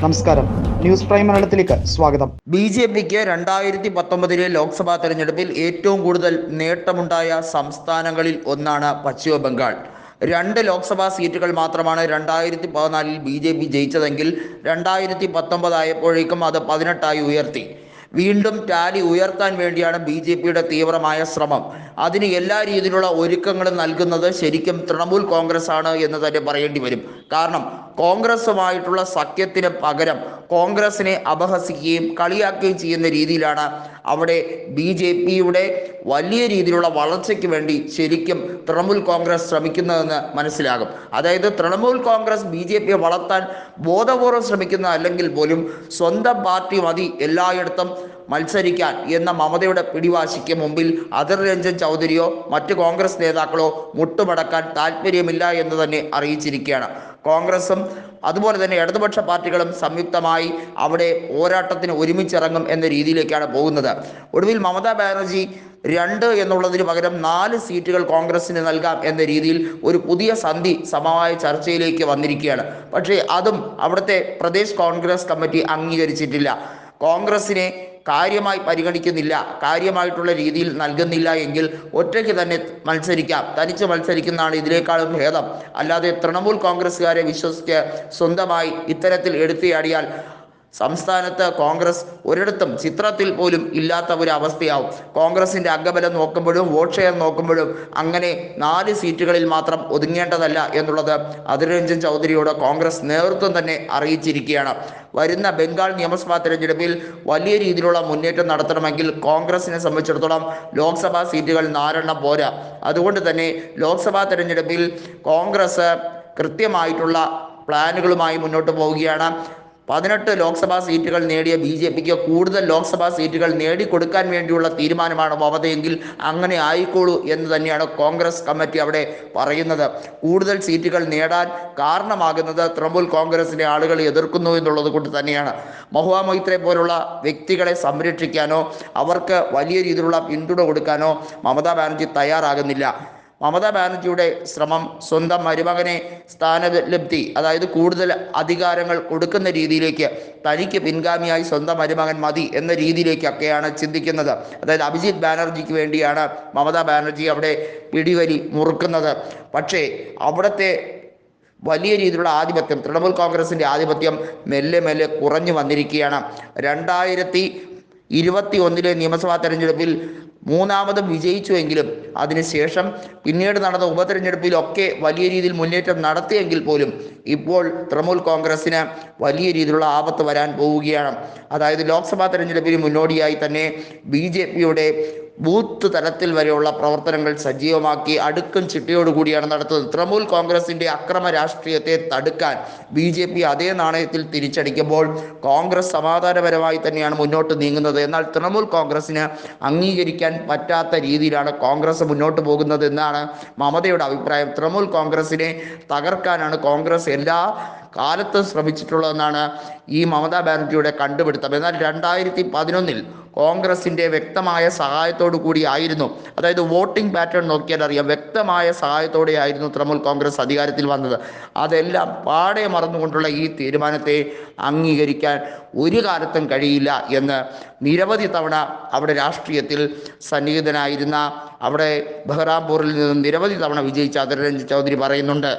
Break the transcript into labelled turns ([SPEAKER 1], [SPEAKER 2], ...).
[SPEAKER 1] നമസ്കാരം. News prime മലയാളത്തിലേക്ക് സ്വാഗതം.
[SPEAKER 2] ബി ജെ പിക്ക് രണ്ടായിരത്തി പത്തൊമ്പതിലെ ലോക്സഭാ തെരഞ്ഞെടുപ്പിൽ ഏറ്റവും കൂടുതൽ നേട്ടമുണ്ടായ സംസ്ഥാനങ്ങളിൽ ഒന്നാണ് പശ്ചിമ ബംഗാൾ. രണ്ട് ലോക്സഭാ സീറ്റുകൾ മാത്രമാണ് രണ്ടായിരത്തി പതിനാലിൽ ബി ജെ പി ജയിച്ചതെങ്കിൽ രണ്ടായിരത്തി പത്തൊമ്പതായപ്പോഴേക്കും അത് പതിനെട്ടായി ഉയർത്തി. വീണ്ടും ടാലി ഉയർത്താൻ വേണ്ടിയാണ് ബി ജെ പിയുടെ തീവ്രമായ ശ്രമം. അതിന് എല്ലാ രീതിയിലുള്ള ഒരുക്കങ്ങളും നൽകുന്നത് ശരിക്കും തൃണമൂൽ കോൺഗ്രസ് ആണ് എന്ന് തന്നെ പറയേണ്ടി വരും. കാരണം കോൺഗ്രസുമായിട്ടുള്ള സഖ്യത്തിന് പകരം കോൺഗ്രസിനെ അപഹസിക്കുകയും കളിയാക്കുകയും ചെയ്യുന്ന രീതിയിലാണ് അവിടെ ബി ജെ പിയുടെ വലിയ രീതിയിലുള്ള വളർച്ചയ്ക്ക് വേണ്ടി ശരിക്കും തൃണമൂൽ കോൺഗ്രസ് ശ്രമിക്കുന്നതെന്ന് മനസ്സിലാകും. അതായത് തൃണമൂൽ കോൺഗ്രസ് ബി ജെ പിയെ വളർത്താൻ ബോധപൂർവം ശ്രമിക്കുന്ന അല്ലെങ്കിൽ പോലും സ്വന്തം പാർട്ടി മതി എല്ലായിടത്തും മത്സരിക്കാൻ എന്ന മമതയുടെ പിടിവാശിക്ക് മുമ്പിൽ അതിർ രഞ്ജൻ ചൗധരിയോ മറ്റ് കോൺഗ്രസ് നേതാക്കളോ മുട്ടുമടക്കാൻ താല്പര്യമില്ല എന്ന് തന്നെ അറിയിച്ചിരിക്കുകയാണ്. കോൺഗ്രസും അതുപോലെ തന്നെ ഇടതുപക്ഷ പാർട്ടികളും സംയുക്തമായി അവിടെ പോരാട്ടത്തിന് ഒരുമിച്ചിറങ്ങും എന്ന രീതിയിലേക്കാണ് പോകുന്നത്. ഒടുവിൽ മമതാ ബാനർജി രണ്ട് എന്നുള്ളതിന് പകരം നാല് സീറ്റുകൾ കോൺഗ്രസിന് നൽകാം എന്ന രീതിയിൽ ഒരു പുതിയ സന്ധി സമവായ ചർച്ചയിലേക്ക് വന്നിരിക്കുകയാണ്. പക്ഷേ അതും അവിടുത്തെ പ്രദേശ് കോൺഗ്രസ് കമ്മിറ്റി അംഗീകരിച്ചിട്ടില്ല. കോൺഗ്രസിനെ കാര്യമായി പരിഗണിക്കുന്നില്ല. കാര്യമായിട്ടുള്ള രീതിയിൽ നൽകുന്നില്ല എങ്കിൽ ഒറ്റയ്ക്ക് തന്നെ മത്സരിക്കാം. തനിച്ച് മത്സരിക്കുന്നതാണ് ഇതിനേക്കാളും ഭേദം. അല്ലാതെ തൃണമൂൽ കോൺഗ്രസ്സുകാരെ വിശ്വസിച്ച് സ്വന്തമായി ഇത്തരത്തിൽ എടുത്തിയാടിയാൽ സംസ്ഥാനത്ത് കോൺഗ്രസ് ഒരിടത്തും ചിത്രത്തിൽ പോലും ഇല്ലാത്ത ഒരു അവസ്ഥയാവും. കോൺഗ്രസിന്റെ അംഗബലം നോക്കുമ്പോഴും വോട്ട് ഷെയർ നോക്കുമ്പോഴും അങ്ങനെ നാല് സീറ്റുകളിൽ മാത്രം ഒതുങ്ങേണ്ടതല്ല എന്നുള്ളത് അതിരഞ്ജൻ ചൗധരിയോട് കോൺഗ്രസ് നേതൃത്വം തന്നെ അറിയിച്ചിരിക്കുകയാണ്. വരുന്ന ബംഗാൾ നിയമസഭാ തെരഞ്ഞെടുപ്പിൽ വലിയ രീതിയിലുള്ള മുന്നേറ്റം നടത്തണമെങ്കിൽ കോൺഗ്രസിനെ സംബന്ധിച്ചിടത്തോളം ലോക്സഭാ സീറ്റുകൾ നാലെണ്ണം പോരാ. അതുകൊണ്ട് തന്നെ ലോക്സഭാ തെരഞ്ഞെടുപ്പിൽ കോൺഗ്രസ് കൃത്യമായിട്ടുള്ള പ്ലാനുകളുമായി മുന്നോട്ട് പോവുകയാണ്. പതിനെട്ട് ലോക്സഭാ സീറ്റുകൾ നേടിയ ബി ജെ പിക്ക് കൂടുതൽ ലോക്സഭാ സീറ്റുകൾ നേടിക്കൊടുക്കാൻ വേണ്ടിയുള്ള തീരുമാനമാണ് മമതയെങ്കിൽ അങ്ങനെ ആയിക്കോളൂ എന്ന് തന്നെയാണ് കോൺഗ്രസ് കമ്മിറ്റി അവിടെ പറയുന്നത്. കൂടുതൽ സീറ്റുകൾ നേടാൻ കാരണമാകുന്നത് തൃണമൂൽ കോൺഗ്രസിനെ ആളുകൾ എതിർക്കുന്നു എന്നുള്ളത് കൊണ്ട് തന്നെയാണ്. മഹുവ മൊയ്ത്രെ പോലുള്ള വ്യക്തികളെ സംരക്ഷിക്കാനോ അവർക്ക് വലിയ രീതിയിലുള്ള പിന്തുണ കൊടുക്കാനോ മമതാ ബാനർജി തയ്യാറാകുന്നില്ല. മമതാ ബാനർജിയുടെ ശ്രമം സ്വന്തം മരുമകനെ സ്ഥാനലബ്ധി അതായത് കൂടുതൽ അധികാരങ്ങൾ കൊടുക്കുന്ന രീതിയിലേക്ക് തനിക്ക് പിൻഗാമിയായി സ്വന്തം മരുമകൻ മതി എന്ന രീതിയിലേക്കൊക്കെയാണ് ചിന്തിക്കുന്നത്. അതായത് അഭിജിത് ബാനർജിക്ക് വേണ്ടിയാണ് മമതാ ബാനർജി അവിടെ പിടിവലി മുറുക്കുന്നത്. പക്ഷേ അവിടുത്തെ വലിയ രീതിയിലുള്ള ആധിപത്യം തൃണമൂൽ കോൺഗ്രസിന്റെ ആധിപത്യം മെല്ലെ മെല്ലെ കുറഞ്ഞു വന്നിരിക്കുകയാണ്. രണ്ടായിരത്തി ഇരുപത്തി ഒന്നിലെ നിയമസഭാ തെരഞ്ഞെടുപ്പിൽ മൂന്നാമതും വിജയിച്ചുവെങ്കിലും അതിനുശേഷം പിന്നീട് നടന്ന ഉപതെരഞ്ഞെടുപ്പിലൊക്കെ വലിയ രീതിയിൽ മുന്നേറ്റം നടത്തിയെങ്കിൽ പോലും ഇപ്പോൾ തൃണമൂൽ കോൺഗ്രസ്സിന് വലിയ രീതിയിലുള്ള ആപത്ത് വരാൻ പോവുകയാണ്. അതായത് ലോക്സഭാ തെരഞ്ഞെടുപ്പിന് മുന്നോടിയായി തന്നെ ബി ജെ പിയുടെ ബൂത്ത് തലത്തിൽ വരെയുള്ള പ്രവർത്തനങ്ങൾ സജീവമാക്കി അടുക്കും ചിട്ടയോടുകൂടിയാണ് നടത്തുന്നത്. തൃണമൂൽ കോൺഗ്രസിന്റെ അക്രമ രാഷ്ട്രീയത്തെ തടുക്കാൻ ബി ജെ പി അതേ നാണയത്തിൽ തിരിച്ചടിക്കുമ്പോൾ കോൺഗ്രസ് സമാധാനപരമായി തന്നെയാണ് മുന്നോട്ട് നീങ്ങുന്നത്. എന്നാൽ തൃണമൂൽ കോൺഗ്രസിന് അംഗീകരിക്കാൻ പറ്റാത്ത രീതിയിലാണ് കോൺഗ്രസ് മുന്നോട്ട് പോകുന്നത് എന്നാണ് മമതയുടെ അഭിപ്രായം. തൃണമൂൽ കോൺഗ്രസിനെ തകർക്കാനാണ് കോൺഗ്രസ് എല്ലാ കാലത്തും ശ്രമിച്ചിട്ടുള്ളതെന്നാണ് ഈ മമതാ ബാനർജിയുടെ കണ്ടുപിടുത്തം. എന്നാൽ രണ്ടായിരത്തി പതിനൊന്നിൽ കോൺഗ്രസിന്റെ വ്യക്തമായ സഹായത്തോടു കൂടി ആയിരുന്നു. അതായത് വോട്ടിംഗ് പാറ്റേൺ നോക്കിയാൽ അറിയാം. വ്യക്തമായ സഹായത്തോടെ ആയിരുന്നു തൃണമൂൽ കോൺഗ്രസ് അധികാരത്തിൽ വന്നത്. അതെല്ലാം പാടെ മറന്നുകൊണ്ടുള്ള ഈ തീരുമാനത്തെ അംഗീകരിക്കാൻ ഒരു കാലത്തും കഴിയില്ല എന്ന് നിരവധി തവണ അവിടെ രാഷ്ട്രീയത്തിൽ സന്നിഹിതനായിരുന്ന അവിടെ ബഹ്റാംപൂരിൽ നിന്ന് നിരവധി തവണ വിജയിച്ച അതിർ രഞ്ജിത് ചൗധരി പറയുന്നുണ്ട്.